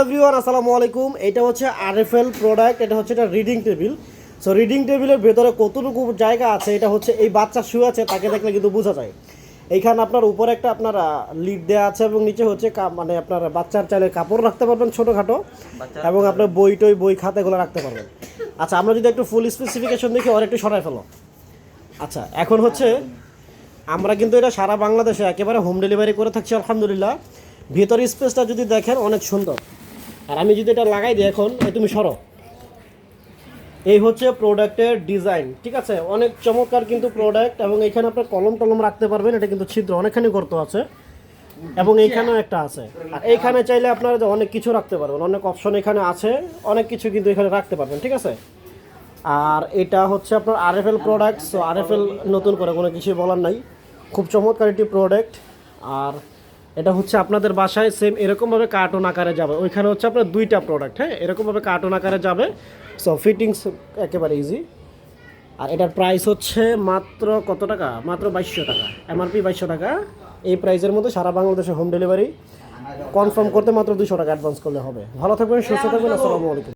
Everyone আসসালামু আলাইকুম। এটা হচ্ছে আরএফএল প্রোডাক্ট এটা হচ্ছে এটা রিডিং টেবিল সো রিডিং টেবিলের ভেতরে কতটুকু জায়গা আছে এটা হচ্ছে এই বাচ্চা শুয়ে আছে তাকে দেখলে কিন্তু বোঝা যায়। এইখানে আপনার উপরে একটা আপনার লিড দেওয়া আছে এবং নিচে হচ্ছে মানে আপনার বাচ্চার চাইলে কাপড় রাখতে পারবেন ছোটোখাটো এবং আপনার বই টই বই খাতা এগুলো রাখতে পারবেন। আচ্ছা আমরা যদি একটু ফুল স্পেসিফিকেশন দেখি ওর একটু সরাই ফেলো। আচ্ছা এখন হচ্ছে আমরা কিন্তু এটা সারা বাংলাদেশে একেবারে হোম ডেলিভারি করে থাকছি আলহামদুলিল্লাহ। ভিতর স্পেসটা যদি দেখেন অনেক সুন্দর। আর আমি যদি এটা লাগাই দিই এখন তুমি সরো। এই হচ্ছে প্রোডাক্টের ডিজাইন ঠিক আছে? অনেক চমৎকার কিন্তু প্রোডাক্ট এবং এখানে আপনার কলম টলম রাখতে পারবেন, এটা কিন্তু ছিদ্র, অনেকখানি গর্ত আছে। এবং এইখানেও একটা আছে। আর এইখানে চাইলে আপনারা যে অনেক কিছু রাখতে পারবেন, অনেক অপশন এখানে আছে, অনেক কিছু কিন্তু এখানে রাখতে পারবেন, ঠিক আছে? আর এটা হচ্ছে আপনার আরএফএল প্রোডাক্ট সো আরএফএল নতুন করে কোনো কিছু বলার নাই। খুব চমৎকার একটি প্রোডাক্ট আর এটা হচ্ছে আপনাদের বাসায় সেম এরকমভাবে কার্টুন আকারে যাবে। ওইখানে হচ্ছে আপনার দুইটা প্রোডাক্ট হ্যাঁ? এরকমভাবে কার্টুন আকারে যাবে। সো ফিটিংস একেবারে ইজি আর এটার প্রাইস হচ্ছে মাত্র কত টাকা? মাত্র বাইশশো টাকা। এমআরপি বাইশশো টাকা। এই প্রাইসের মধ্যে সারা বাংলাদেশে হোম ডেলিভারি কনফার্ম করতে মাত্র দুশো টাকা অ্যাডভান্স করলে হবে। ভালো থাকবেন সুস্থ থাকবেন। আসসালামু আলাইকুম।